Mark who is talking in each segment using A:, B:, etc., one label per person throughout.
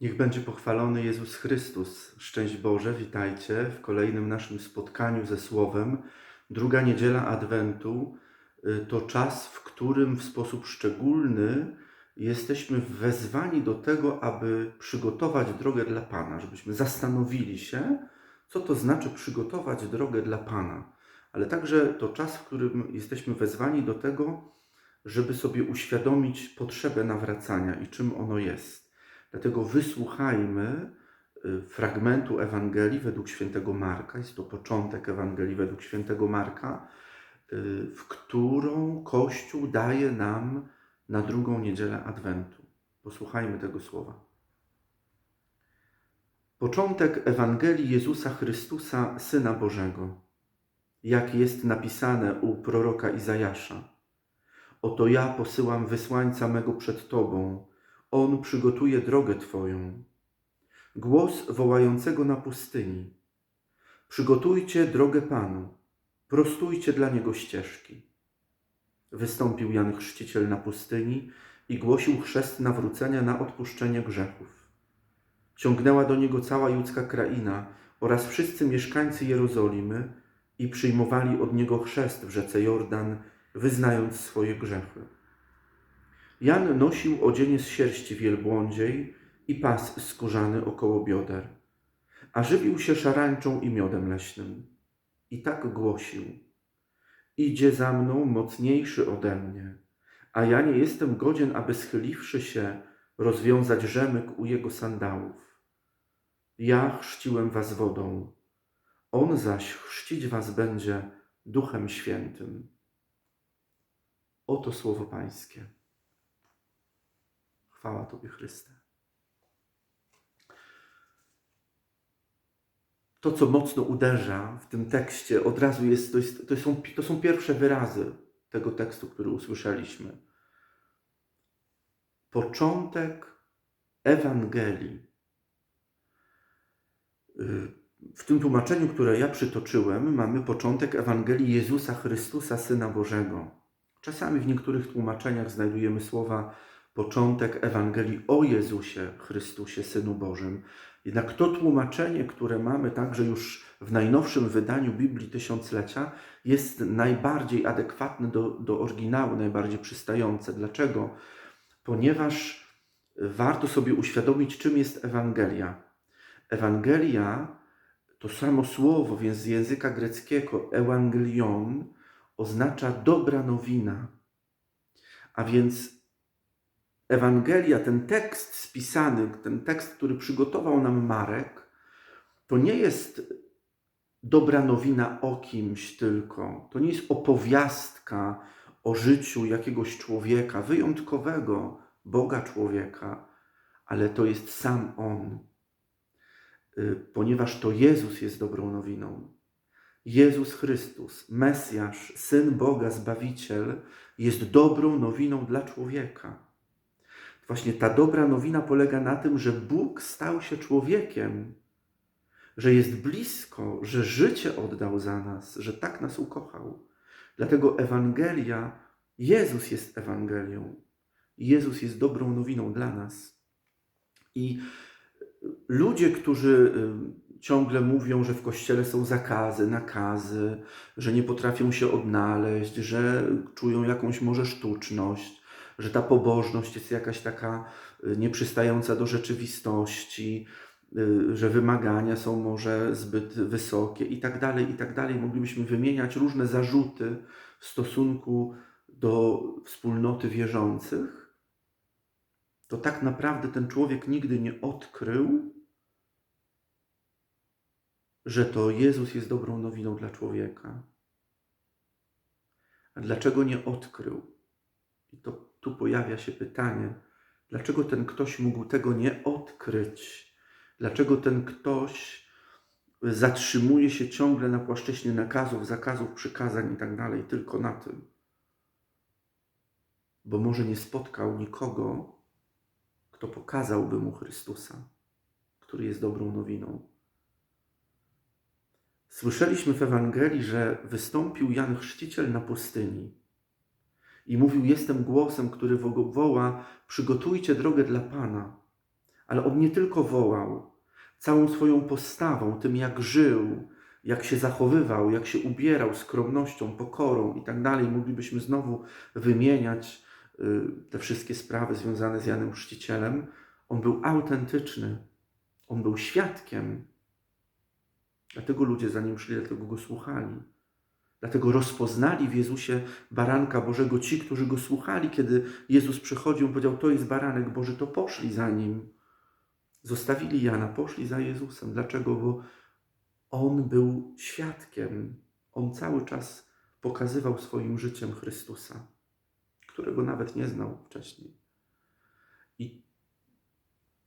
A: Niech będzie pochwalony Jezus Chrystus. Szczęść Boże, witajcie w kolejnym naszym spotkaniu ze Słowem. Druga niedziela Adwentu y, to czas, w którym w sposób szczególny jesteśmy wezwani do tego, aby przygotować drogę dla Pana, żebyśmy zastanowili się, co to znaczy przygotować drogę dla Pana. Ale także to czas, w którym jesteśmy wezwani do tego, żeby sobie uświadomić potrzebę nawracania i czym ono jest. Dlatego wysłuchajmy y, fragmentu Ewangelii według świętego Marka. Jest to początek Ewangelii według świętego Marka, y, w którą Kościół daje nam na drugą niedzielę Adwentu. Posłuchajmy tego słowa. Początek Ewangelii Jezusa Chrystusa, Syna Bożego. Jak jest napisane u proroka Izajasza. Oto ja posyłam wysłańca mego przed Tobą, on przygotuje drogę Twoją. Głos wołającego na pustyni. Przygotujcie drogę Panu, prostujcie dla Niego ścieżki. Wystąpił Jan Chrzciciel na pustyni i głosił chrzest nawrócenia na odpuszczenie grzechów. Ciągnęła do Niego cała judzka kraina oraz wszyscy mieszkańcy Jerozolimy i przyjmowali od Niego chrzest w rzece Jordan, wyznając swoje grzechy. Jan nosił odzienie z sierści wielbłądziej i pas skórzany około bioder, a żywił się szarańczą i miodem leśnym. I tak głosił: Idzie za mną mocniejszy ode mnie, a ja nie jestem godzien, aby schyliwszy się, rozwiązać rzemyk u jego sandałów. Ja chrzciłem was wodą, on zaś chrzcić was będzie Duchem Świętym. Oto słowo Pańskie. Chwała Tobie, Chryste. To, co mocno uderza w tym tekście, od razu jest to, jest, to, są, to są pierwsze wyrazy tego tekstu, który usłyszeliśmy. Początek Ewangelii. W tym tłumaczeniu, które ja przytoczyłem, mamy początek Ewangelii Jezusa Chrystusa, Syna Bożego. Czasami w niektórych tłumaczeniach znajdujemy słowa początek Ewangelii o Jezusie Chrystusie, Synu Bożym. Jednak to tłumaczenie, które mamy także już w najnowszym wydaniu Biblii Tysiąclecia, jest najbardziej adekwatne do, do oryginału, najbardziej przystające. Dlaczego? Ponieważ warto sobie uświadomić, czym jest Ewangelia. Ewangelia to samo słowo, więc z języka greckiego ewangelion oznacza dobra nowina. A więc Ewangelia, ten tekst spisany, ten tekst, który przygotował nam Marek, to nie jest dobra nowina o kimś tylko. To nie jest opowiastka o życiu jakiegoś człowieka, wyjątkowego Boga człowieka, ale to jest sam On. Ponieważ to Jezus jest dobrą nowiną. Jezus Chrystus, Mesjasz, Syn Boga, Zbawiciel, jest dobrą nowiną dla człowieka. Właśnie ta dobra nowina polega na tym, że Bóg stał się człowiekiem, że jest blisko, że życie oddał za nas, że tak nas ukochał. Dlatego Ewangelia, Jezus jest Ewangelią. Jezus jest dobrą nowiną dla nas. I ludzie, którzy ciągle mówią, że w kościele są zakazy, nakazy, że nie potrafią się odnaleźć, że czują jakąś może sztuczność, że ta pobożność jest jakaś taka y, nieprzystająca do rzeczywistości, y, że wymagania są może zbyt wysokie i tak dalej, i tak dalej. Moglibyśmy wymieniać różne zarzuty w stosunku do wspólnoty wierzących. To tak naprawdę ten człowiek nigdy nie odkrył, że to Jezus jest dobrą nowiną dla człowieka. A dlaczego nie odkrył? I to tu pojawia się pytanie, dlaczego ten ktoś mógł tego nie odkryć? Dlaczego ten ktoś zatrzymuje się ciągle na płaszczyźnie nakazów, zakazów, przykazań i tak dalej, tylko na tym? Bo może nie spotkał nikogo, kto pokazałby mu Chrystusa, który jest dobrą nowiną. Słyszeliśmy w Ewangelii, że wystąpił Jan Chrzciciel na pustyni i mówił: Jestem głosem, który woła: Przygotujcie drogę dla Pana. ale on nie tylko wołał, całą swoją postawą, tym jak żył, jak się zachowywał, jak się ubierał skromnością, pokorą i tak dalej. Moglibyśmy znowu wymieniać y, te wszystkie sprawy związane z Janem Chrzcicielem. On był autentyczny, on był świadkiem. Dlatego ludzie za nim szli, dlatego go słuchali. Dlatego rozpoznali w Jezusie baranka Bożego ci, którzy go słuchali, kiedy Jezus przychodził powiedział: To jest baranek Boży, to poszli za nim. Zostawili Jana, poszli za Jezusem. Dlaczego? Bo on był świadkiem. On cały czas pokazywał swoim życiem Chrystusa, którego nawet nie znał wcześniej. I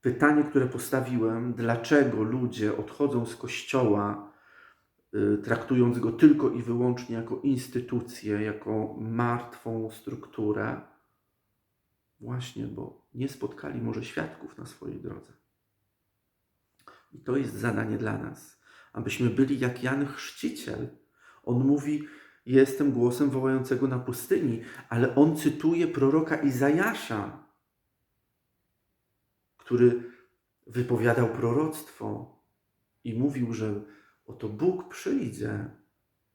A: pytanie, które postawiłem, dlaczego ludzie odchodzą z kościoła, traktując go tylko i wyłącznie jako instytucję, jako martwą strukturę, właśnie, bo nie spotkali może świadków na swojej drodze. I to jest zadanie dla nas, abyśmy byli jak Jan Chrzciciel. On mówi: Jestem głosem wołającego na pustyni, ale on cytuje proroka Izajasza, który wypowiadał proroctwo i mówił, że oto Bóg przyjdzie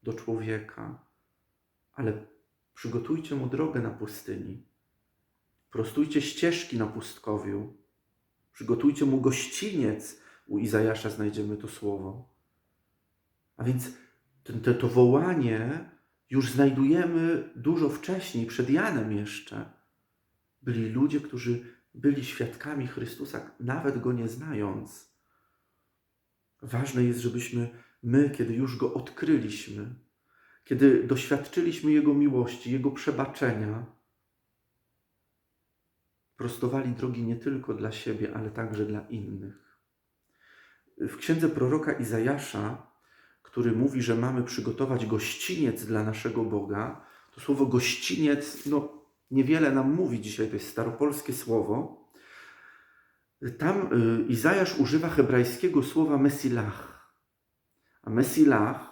A: do człowieka, ale przygotujcie mu drogę na pustyni, prostujcie ścieżki na pustkowiu, przygotujcie mu gościniec. U Izajasza znajdziemy to słowo. A więc te, to wołanie już znajdujemy dużo wcześniej, przed Janem jeszcze. Byli ludzie, którzy byli świadkami Chrystusa, nawet go nie znając. Ważne jest, żebyśmy my, kiedy już go odkryliśmy, kiedy doświadczyliśmy Jego miłości, Jego przebaczenia, prostowali drogi nie tylko dla siebie, ale także dla innych. W księdze proroka Izajasza, który mówi, że mamy przygotować gościniec dla naszego Boga, to słowo gościniec, no niewiele nam mówi dzisiaj, to jest staropolskie słowo. Tam y, Izajasz używa hebrajskiego słowa mesilach. A mesilach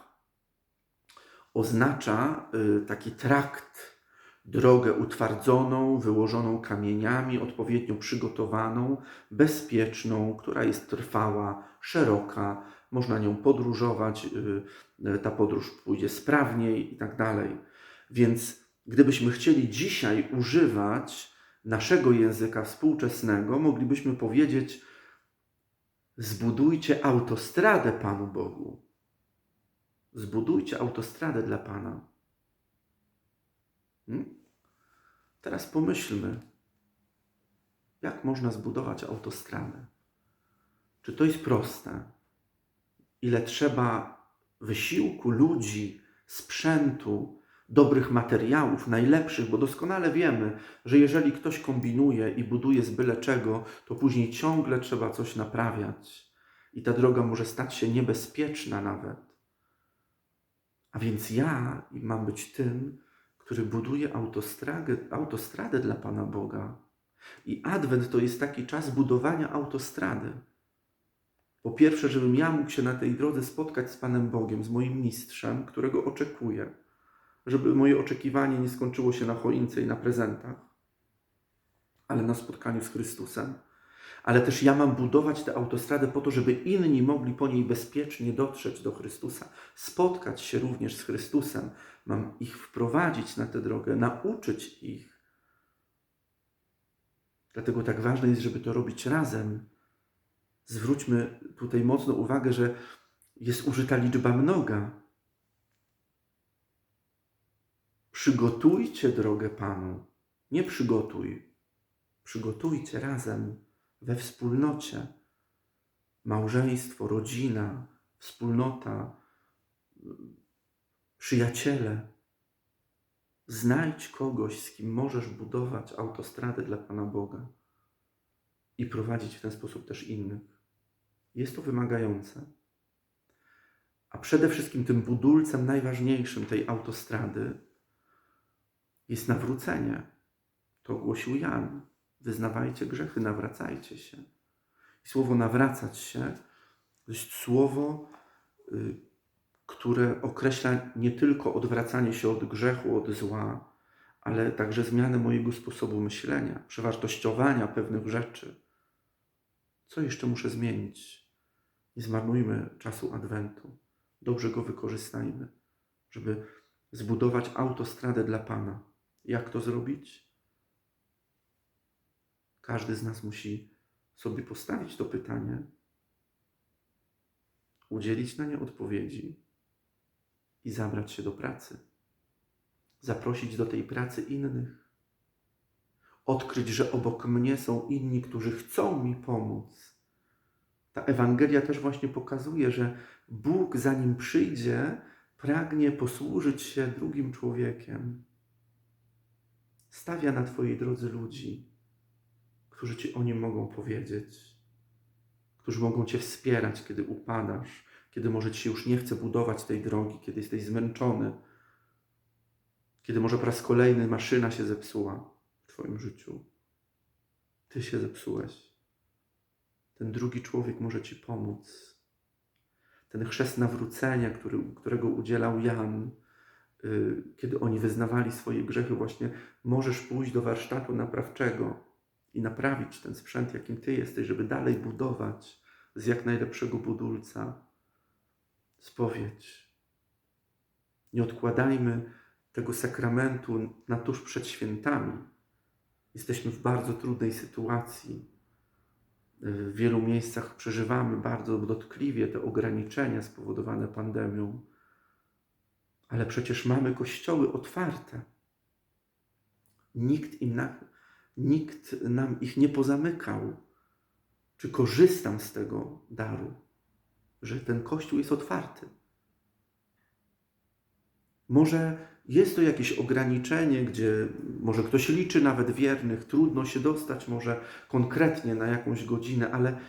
A: oznacza y, taki trakt, drogę utwardzoną, wyłożoną kamieniami, odpowiednio przygotowaną, bezpieczną, która jest trwała, szeroka, można nią podróżować, y, ta podróż pójdzie sprawniej i tak dalej. Więc gdybyśmy chcieli dzisiaj używać naszego języka współczesnego, moglibyśmy powiedzieć: zbudujcie autostradę Panu Bogu. Zbudujcie autostradę dla Pana. Hmm? Teraz pomyślmy, jak można zbudować autostradę. Czy to jest proste? Ile trzeba wysiłku ludzi, sprzętu, dobrych materiałów, najlepszych, bo doskonale wiemy, że jeżeli ktoś kombinuje i buduje z byle czego, to później ciągle trzeba coś naprawiać i ta droga może stać się niebezpieczna nawet. A więc ja mam być tym, który buduje autostradę, autostradę dla Pana Boga. I Adwent to jest taki czas budowania autostrady. Po pierwsze, żebym ja mógł się na tej drodze spotkać z Panem Bogiem, z moim mistrzem, którego oczekuję żeby moje oczekiwanie nie skończyło się na choince i na prezentach, ale na spotkaniu z Chrystusem. Ale też ja mam budować tę autostradę po to, żeby inni mogli po niej bezpiecznie dotrzeć do Chrystusa, spotkać się również z Chrystusem. Mam ich wprowadzić na tę drogę, nauczyć ich. Dlatego tak ważne jest, żeby to robić razem. Zwróćmy tutaj mocno uwagę, że jest użyta liczba mnoga. Przygotujcie drogę Panu. Nie przygotuj. Przygotujcie razem, we wspólnocie. Małżeństwo, rodzina, wspólnota, przyjaciele. Znajdź kogoś, z kim możesz budować autostradę dla Pana Boga i prowadzić w ten sposób też innych. Jest to wymagające. A przede wszystkim tym budulcem najważniejszym tej autostrady jest nawrócenie. To głosił Jan. Wyznawajcie grzechy, nawracajcie się. I słowo nawracać się to jest słowo, y, które określa nie tylko odwracanie się od grzechu, od zła, ale także zmianę mojego sposobu myślenia, przewartościowania pewnych rzeczy. Co jeszcze muszę zmienić? Nie zmarnujmy czasu Adwentu. Dobrze go wykorzystajmy, żeby zbudować autostradę dla Pana. Jak to zrobić? Każdy z nas musi sobie postawić to pytanie, udzielić na nie odpowiedzi i zabrać się do pracy. Zaprosić do tej pracy innych. Odkryć, że obok mnie są inni, którzy chcą mi pomóc. Ta Ewangelia też właśnie pokazuje, że Bóg, zanim przyjdzie, pragnie posłużyć się drugim człowiekiem. Stawia na Twojej drodze ludzi, którzy Ci o nim mogą powiedzieć, którzy mogą Cię wspierać, kiedy upadasz, kiedy może Ci się już nie chce budować tej drogi, kiedy jesteś zmęczony, kiedy może po raz kolejny maszyna się zepsuła w Twoim życiu. Ty się zepsułeś. Ten drugi człowiek może Ci pomóc. Ten chrzest nawrócenia, który, którego udzielał Jan, kiedy oni wyznawali swoje grzechy, właśnie możesz pójść do warsztatu naprawczego i naprawić ten sprzęt, jakim Ty jesteś, żeby dalej budować z jak najlepszego budulca spowiedź. Nie odkładajmy tego sakramentu na tuż przed świętami. Jesteśmy w bardzo trudnej sytuacji. W wielu miejscach przeżywamy bardzo dotkliwie te ograniczenia spowodowane pandemią, ale przecież mamy kościoły otwarte. Nikt, im na, nikt nam ich nie pozamykał. Czy korzystam z tego daru, że ten kościół jest otwarty? Może jest to jakieś ograniczenie, gdzie może ktoś liczy nawet wiernych, trudno się dostać może konkretnie na jakąś godzinę, ale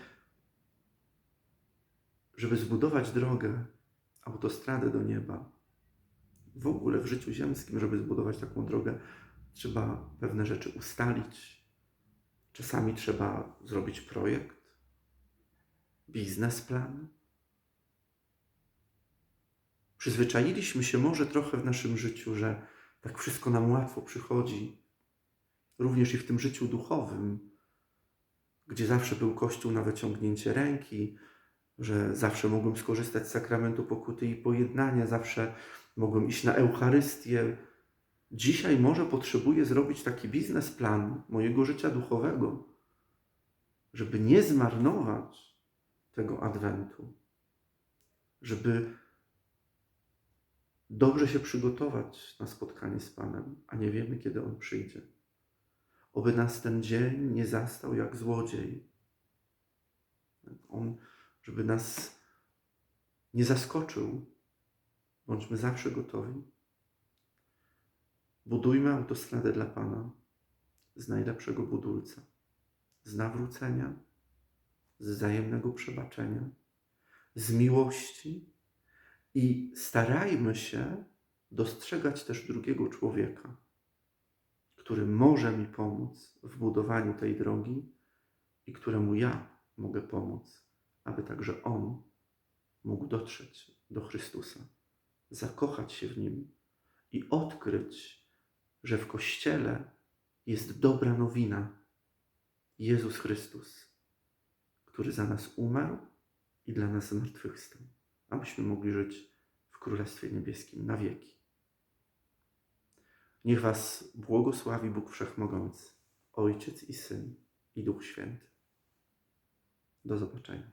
A: żeby zbudować drogę, autostradę do nieba, w ogóle w życiu ziemskim, żeby zbudować taką drogę, trzeba pewne rzeczy ustalić. Czasami trzeba zrobić projekt, biznesplan. Przyzwyczailiśmy się może trochę w naszym życiu, że tak wszystko nam łatwo przychodzi, również i w tym życiu duchowym, gdzie zawsze był Kościół na wyciągnięcie ręki, że zawsze mogłem skorzystać z sakramentu pokuty i pojednania, zawsze mogłem iść na Eucharystię. Dzisiaj może potrzebuję zrobić taki biznesplan mojego życia duchowego, żeby nie zmarnować tego adwentu, żeby dobrze się przygotować na spotkanie z Panem, a nie wiemy, kiedy On przyjdzie. Oby nas ten dzień nie zastał jak złodziej. On, żeby nas nie zaskoczył. Bądźmy zawsze gotowi. Budujmy autostradę dla Pana z najlepszego budulca, z nawrócenia, z wzajemnego przebaczenia, z miłości i starajmy się dostrzegać też drugiego człowieka, który może mi pomóc w budowaniu tej drogi i któremu ja mogę pomóc, aby także on mógł dotrzeć do Chrystusa, zakochać się w nim i odkryć, że w Kościele jest dobra nowina Jezus Chrystus, który za nas umarł i dla nas zmartwychwstał abyśmy mogli żyć w Królestwie Niebieskim na wieki. Niech Was błogosławi Bóg Wszechmogący, Ojciec i Syn i Duch Święty. Do zobaczenia.